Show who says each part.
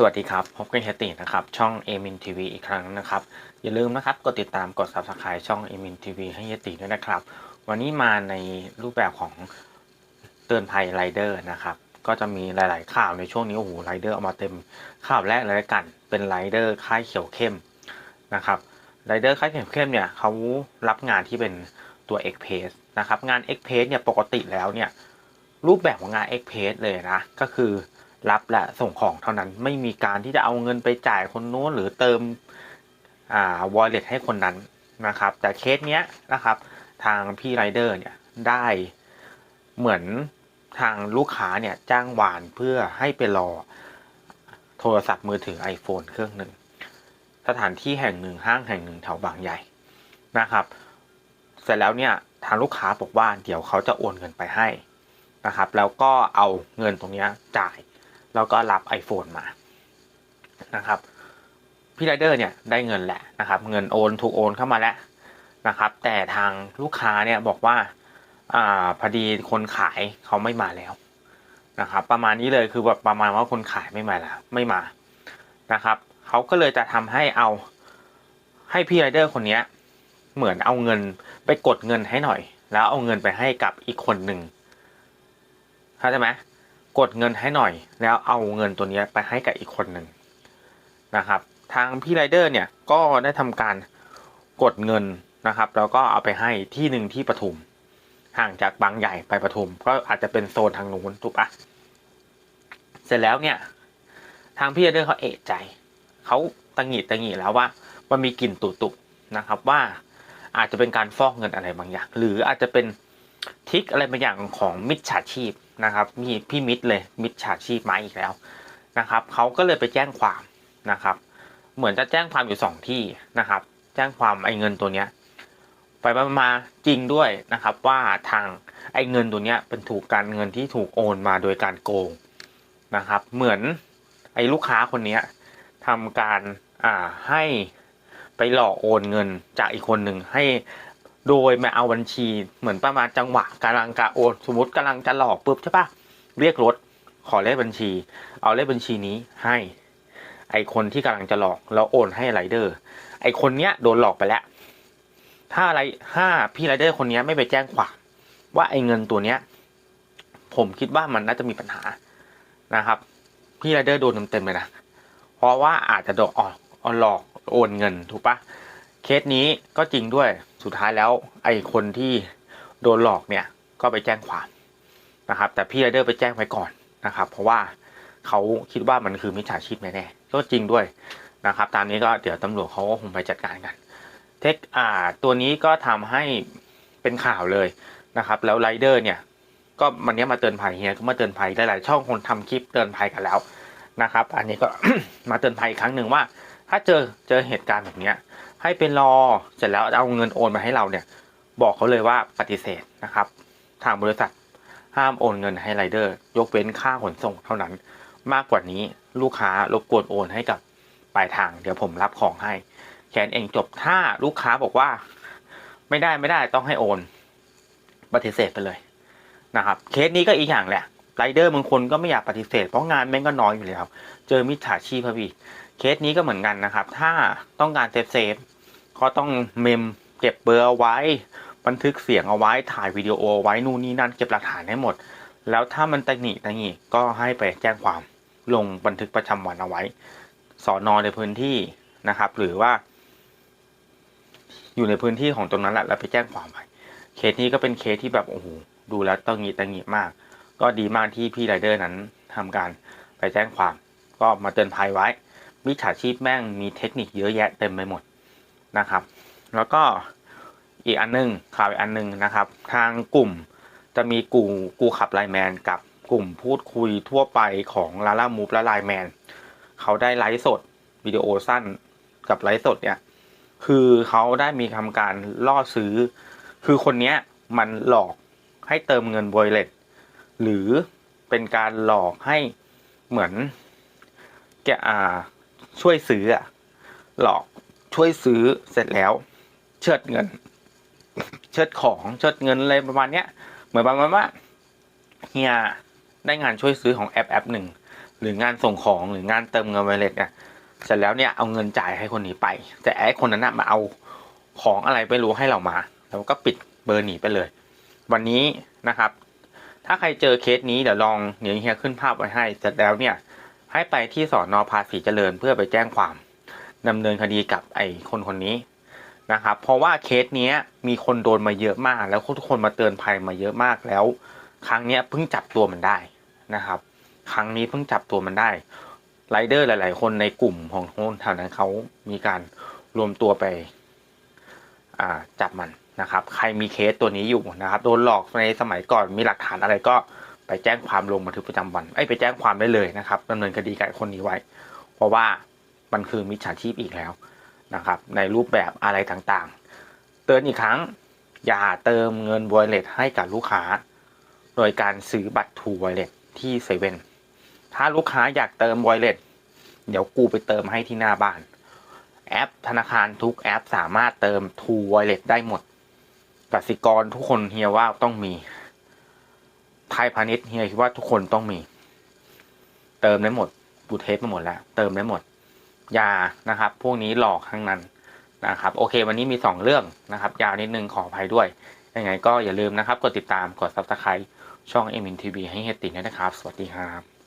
Speaker 1: สวัสดีครับ พบกันเฮตินะครับ ช่องเอมินทีวีอีกครั้งนะครับ อย่าลืมนะครับ กดติดตามกด subscribe ช่องเอมินทีวีให้เฮติด้วยนะครับ วันนี้มาในรูปแบบของเตือนภัยไรเดอร์นะครับ ก็จะมีหลาย ๆ ข่าวในช่วงนี้โอ้โหไรเดอร์เอามาเต็มข่าวแรกเลยละกัน เป็นไรเดอร์ค่ายเขียวเข้มนะครับไรเดอร์ค่ายเขียวเข้มเนี่ยเขารับงานที่เป็นตัว X p a c e นะครับงาน X p a c e เนี่ยปกติแล้วเนี่ยรูปแบบของงาน X p a c e เลยนะก็คือ รับและส่งของเท่านั้นไม่มีการที่จะเอาเงินไปจ่ายคนโน้นหรือเติมอ่า wallet ให้คนนั้นนะครับ แต่เคสเนี้ยนะครับ ทางพี่ไรเดอร์เนี่ยได้เหมือนทางลูกค้าเนี่ยจ้างวานเพื่อให้ไปรอโทรศัพท์มือถือ iPhone เครื่องหนึ่ง สถานที่แห่งหนึ่งห้างแห่งหนึ่งแถวบางใหญ่นะครับ เสร็จแล้วเนี่ยทางลูกค้าบอกว่าเดี๋ยวเขาจะโอนเงินไปให้นะครับ แล้วก็เอาเงินตรงเนี้ยจ่าย แล้วก็รับ iPhone มานะครับพี่ไรเดอร์เนี่ยได้เงินแหละนะครับเงินโอนถูกโอนเข้ามาแล้วนะครับแต่ทางลูกค้าเนี่ยบอกว่าอ่าพอดีคนขายเขาไม่มาแล้วนะครับประมาณนี้เลยคือแบบประมาณว่าคนขายไม่มาแล้วไม่มานะครับเขาก็เลยจะทำให้เอาให้พี่ไรเดอร์คนเนี้ยเหมือนเอาเงินไปกดเงินให้หน่อย แล้วเอาเงินไปให้กับอีกคนหนึ่งเข้าใจไหม กดเงินให้หน่อย แล้วเอาเงินตัวนี้ไปให้กับอีกคนหนึ่งนะครับ ทางพี่ไรเดอร์เนี่ยก็ได้ทำการกดเงินนะครับ แล้วก็เอาไปให้ที่หนึ่งที่ปทุม ห่างจากบางใหญ่ไปปทุม ก็อาจจะเป็นโซนทางนู้นถูกปะเสร็จแล้วเนี่ย ทางพี่ไรเดอร์เขาเอะใจเขาตังหิดตังหิดแล้วว่ามันมีกลิ่นตุตุนะครับว่าอาจจะเป็นการฟอกเงินอะไรบางอย่าง หรืออาจจะเป็น ทิกอะไรบางอย่างของมิจฉาชีพนะครับมีพี่มิดเลยมิจฉาชีพมาอีกแล้วนะครับเขาก็เลยไปแจ้งความนะครับ เหมือนจะแจ้งความอยู่สองที่นะครับ แจ้งความไอ้เงินตัวเนี้ยไปมาจริงด้วยนะครับว่าทางไอ้เงินตัวเนี้ยเป็นถูกการเงินที่ถูกโอนมาโดยการโกงนะครับ เหมือนไอ้ลูกค้าคนเนี้ยทำการอ่าให้ไปหลอกโอนเงินจากอีกคนหนึ่งให้ โดยมาเอาบัญชีเหมือนประมาณจังหวะกำลังกะโอนสมมติกำลังจะหลอกปุ๊บใช่ปะเรียกรถขอเลขบัญชี เอาเลขบัญชีนี้ให้ ไอคนที่กำลังจะหลอกแล้วโอนให้ไรเดอร์ ไอคนเนี้ยโดนหลอกไปแล้ว ถ้าอะไรถ้าพี่ไรเดอร์คนเนี้ยไม่ไปแจ้งความว่าไอเงินตัวเนี้ย ผมคิดว่ามันน่าจะมีปัญหานะครับ พี่ไรเดอร์โดนเต็มๆเลยนะเพราะว่าอาจจะโดนออกหลอกโอนเงินถูกปะเคสนี้ก็จริงด้วย สุดท้ายแล้ว ไอ้คนที่โดนหลอกเนี่ยก็ไปแจ้งความนะครับ แต่พี่ไรเดอร์ไปแจ้งไว้ก่อนนะครับ เพราะว่าเขาคิดว่ามันคือมิจฉาชีพแน่ๆก็จริงด้วยนะครับ ตามนี้ก็เดี๋ยวตำรวจเขาก็คงไปจัดการกัน เทคอ่าตัวนี้ก็ทำให้เป็นข่าวเลยนะครับ แล้วไรเดอร์เนี่ยก็วันนี้มาเตือนภัยเฮียก็มาเตือนภัยหลายๆช่องคนทำคลิปเตือนภัยกันแล้วนะครับ อันนี้ก็มาเตือนภัยอีกครั้งหนึ่งว่า ถ้าเจอเจอเหตุการณ์แบบเนี้ย ให้เป็นรอเสร็จแล้วเอาเงินโอนมาให้เราเนี่ย บอกเขาเลยว่าปฏิเสธนะครับ ทางบริษัทห้ามโอนเงินให้ไรเดอร์ ยกเว้นค่าขนส่งเท่านั้น มากกว่านี้ลูกค้ารบกวนโอนให้กับปลายทาง เดี๋ยวผมรับของให้แค่นเองจบถ้าลูกค้าบอกว่า ไม่ได้ไม่ได้ต้องให้โอน ปฏิเสธไปเลยนะครับ เคสนี้ก็อีกอย่างแหละไรเดอร์บางคนก็ไม่อยากปฏิเสธเพราะงานแม่งก็น้อยอยู่แล้ว เจอมิจฉาชีพพี่ เคสนี้ก็เหมือนกันนะครับ ถ้าต้องการเซฟเซฟก็ต้องเมมเก็บเบอร์เอาไว้ บันทึกเสียงเอาไว้ถ่ายวิดีโอเอาไว้นู่นนี่นั่นเก็บหลักฐานให้หมด แล้วถ้ามันตังหนีตังหนีก็ให้ไปแจ้งความลงบันทึกประจำวันเอาไว้ สอนอในพื้นที่นะครับ หรือว่า อยู่ในพื้นที่ของตรงนั้นแหละแล้วไปแจ้งความไปเคสนี้ก็เป็นเคสที่แบบโอ้โหดูแล้วตังหนีตังหนีมาก ก็ดีมากที่พี่ไรเดอร์นั้นทำการไปแจ้งความ ก็มาเตือนภัยไว้ มิจฉาชีพแม่งมีเทคนิคเยอะแยะเต็มไปหมดนะครับ แล้วก็อีกอันนึงข่าวอีกอันนึงนะครับ ทางกลุ่มจะมีกูกูขับไลแมนกับกลุ่มพูดคุยทั่วไปของลาล่ามูฟและไลแมนเขาได้ไลฟ์สดวิดีโอสั้นกับไลฟ์สดเนี่ยคือเขาได้มีทำการล่อซื้อ คือคนเนี้ยมันหลอกให้เติมเงินบอยเลตหรือเป็นการหลอกให้เหมือนแกอ่า ช่วยซื้ออะหลอกช่วยซื้อเสร็จแล้ว เชิดเงิน เชิดของเชิดเงินอะไรประมาณเนี้ย เหมือนประมาณว่าเฮียได้งานช่วยซื้อของแอปแอปหนึ่งหรืองานส่งของหรืองานเติมเงินไวเลสเนี่ยเสร็จแล้วเนี่ยเอาเงินจ่ายให้คนนี้ไป แต่ไอ้คนนั้นนะมาเอาของอะไรไม่รู้ให้เรามา แล้วก็ปิดเบอร์หนีไปเลย วันนี้นะครับ ถ้าใครเจอเคสนี้เดี๋ยวลองเดี๋ยวเฮียขึ้นภาพไว้ให้เสร็จแล้วเนี่ย ให้ไปที่สอนอภาษีเจริญเพื่อไปแจ้งความดำเนินคดีกับไอ้คนคนนี้นะครับ เพราะว่าเคสเนี้ยมีคนโดนมาเยอะมาก แล้วทุกคนมาเตือนภัยมาเยอะมากแล้ว ครั้งเนี้ยเพิ่งจับตัวมันได้นะครับ ครั้งนี้เพิ่งจับตัวมันได้ไรเดอร์หลาย ๆ คนในกลุ่มของคนแถวนั้นเขามีการรวมตัวไปจับมันนะครับ ใครมีเคสตัวนี้อยู่นะครับ โดนหลอกในสมัยก่อนมีหลักฐานอะไรก็ ไปแจ้งความลงบันทึกประจำวันไอ้ยไปแจ้งความได้เลยนะครับดำเนินคดีกับคนนี้ไว้ เพราะว่ามันคือมิจฉาชีพอีกแล้วนะครับ ในรูปแบบอะไรต่างๆ เตือนอีกครั้ง อย่าเติมเงินบอยเลตให้กับลูกค้า โดยการซื้อบัตรทูไวเลตที่เซเว่นถ้าลูกค้าอยากเติมไวเลตเดี๋ยวกูไปเติมให้ที่หน้าบ้าน แอปธนาคารทุกแอปสามารถเติม True Wallet ได้หมดกสิกรทุกคนเฮียว่าต้องมี ไทยพาณิชย์เฮียคิดว่าทุกคนต้องมี เติมได้หมดบูเทสมาหมดแล้ว เติมได้หมด ยานะครับ พวกนี้หลอกทั้งนั้นนะครับ โอเค วันนี้มีสองเรื่องนะครับ ยาวนิดนึงขออภัยด้วย ยังไงก็อย่าลืมนะครับ กดติดตามกด subscribe ช่อง m n TV ให้เฮยติด้วยนะครับ สวัสดีครับ